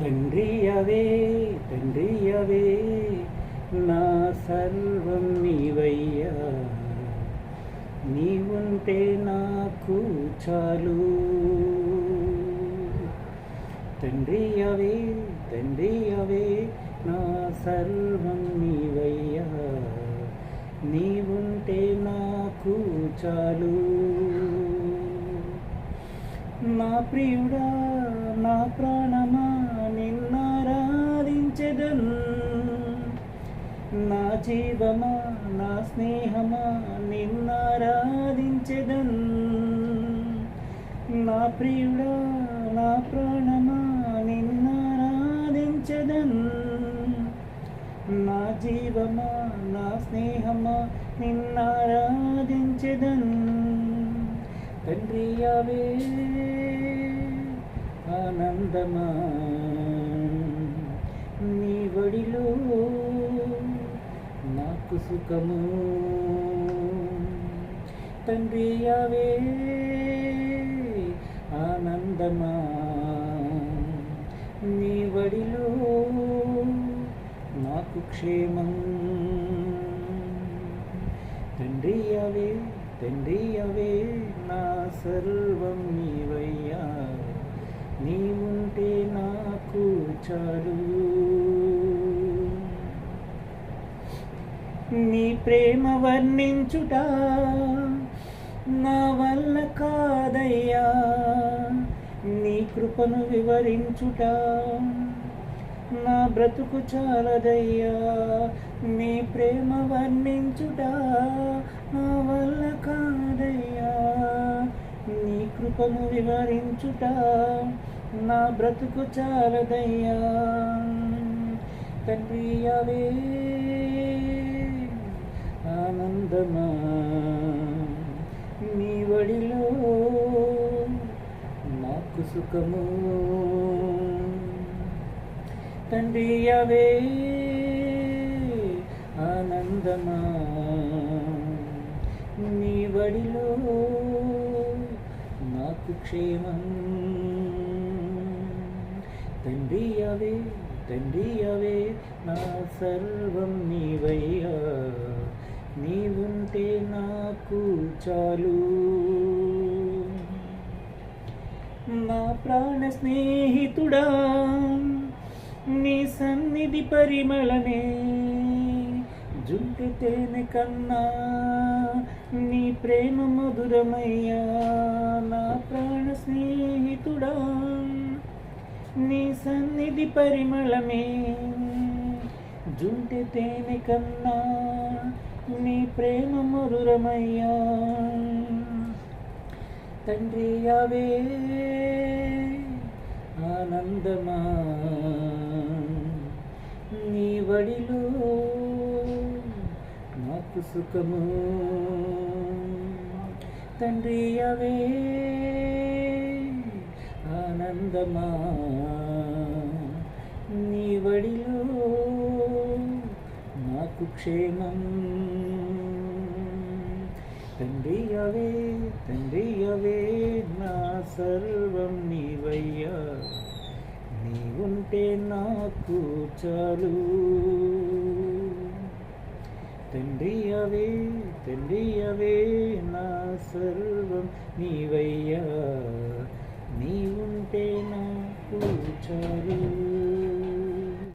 తండ్రియవే తండ్రియవే నా సర్వం నీవయ్యా. నీవుంటే నాకు చాలు. తండ్రియవే తండ్రియవే నా సర్వం నీవయ్యా. నీవుంటే నాకు చాలు. నా ప్రియుడా నా ప్రాణ నా జీవమా నా స్నేహమా నిన్నారాధించదన్ నా ప్రియుడా నా ప్రాణమా నిన్నారాధించదన్ నా జీవమా నా స్నేహమా నిన్నారాధించదన్ తండ్రి అవే ఆనందమా. నాకు సుఖము తండ్రి అవే ఆనందమా. నీ వడిలో నాకు క్షేమం. తండ్రి అవే తండ్రి అవే నా సర్వం నీవయ్యా. నీవుంటే నాకు చాలు. నీ ప్రేమ వర్ణించుట నా వల్ల కాదయ్యా. నీ కృపను వివరించుట నా బ్రతుకు చాలదయ్యా. నీ ప్రేమ వర్ణించుట నా వల్ల కాదయ్యా. నీ కృపను వివరించుట నా బ్రతుకు చాలదయ్యా. తండ్రి అవే ఆనందమా నీ వడిలో నాకు సుఖము తండ్రి అవే ఆనందమా నీ వడిలో నాకు క్షేమం తండ్రి అవే తండ్రి అవే నా సర్వం నీవయ్యా నీవుంటే నాకు చాలు. నా ప్రాణ స్నేహితుడా నీ సన్నిధి పరిమళమే. జుంటి తేనె కన్నా నీ ప్రేమ మధురమయ్యా. నా ప్రాణ స్నేహితుడా నీ సన్నిధి పరిమళమే. జుంటి తేనె కన్నా నీ ప్రేమ మధురమయ్యా. తండ్రి అవే ఆనందమా. నీ వడిలో నాకు సుఖము. తండ్రి అవే ఆనందమా. నీ వడిలో క్షేమం. తండ్రి అవే తండ్రి అవే నా సర్వం నీవయ్యా. నీవుంటే నాకు చాలు. తండ్రి అవే తండ్రి అవే నా సర్వం నీవయ్యా. నీవుంటే నాకు చాలు.